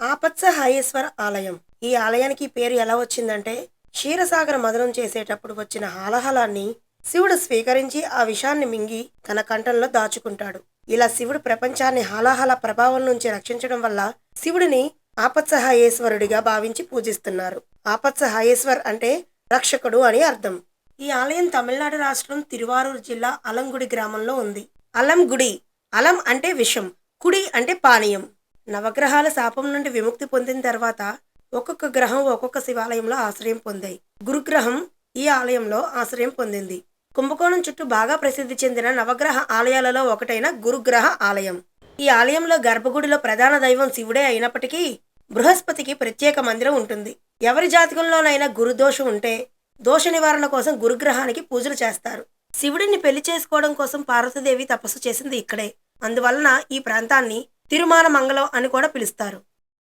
ఆపత్సహాయేశ్వర ఆలయం. ఈ ఆలయానికి పేరు ఎలా వచ్చిందంటే క్షీరసాగర మదనం చేసేటప్పుడు వచ్చిన హాలహలాన్ని శివుడు స్వీకరించి ఆ విషాన్ని మింగి తన కంఠంలో దాచుకుంటాడు. ఇలా శివుడు ప్రపంచాన్ని హాలాహల ప్రభావం నుంచి రక్షించడం వల్ల శివుడిని ఆపత్సహాయేశ్వరుడిగా భావించి పూజిస్తున్నారు. ఆపత్సహాయేశ్వర్ అంటే రక్షకుడు అని అర్థం. ఈ ఆలయం తమిళనాడు రాష్ట్రం తిరువారూరు జిల్లా అలంగుడి గ్రామంలో ఉంది. అలం గుడి అలం అంటే విషం కుడి అంటే పానీయం. నవగ్రహాల శాపం నుండి విముక్తి పొందిన తర్వాత ఒక్కొక్క గ్రహం ఒక్కొక్క శివాలయంలో ఆశ్రయం పొందాయి. గురుగ్రహం ఈ ఆలయంలో ఆశ్రయం పొందింది. కుంభకోణం చుట్టూ బాగా ప్రసిద్ధి చెందిన నవగ్రహ ఆలయాలలో ఒకటైన గురుగ్రహ ఆలయం. ఈ ఆలయంలో గర్భగుడిలో ప్రధాన దైవం శివుడే అయినప్పటికీ బృహస్పతికి ప్రత్యేక మందిరం ఉంటుంది. ఎవరి జాతకంలోనైనా గురుదోషం ఉంటే దోష నివారణ కోసం గురుగ్రహానికి పూజలు చేస్తారు. శివుడిని పెళ్ళి చేసుకోవడం కోసం పార్వతీదేవి తపస్సు చేసింది ఇక్కడే. అందువలన ఈ ప్రాంతాన్ని తిరుమాన మంగళం అని కూడా పిలుస్తారు.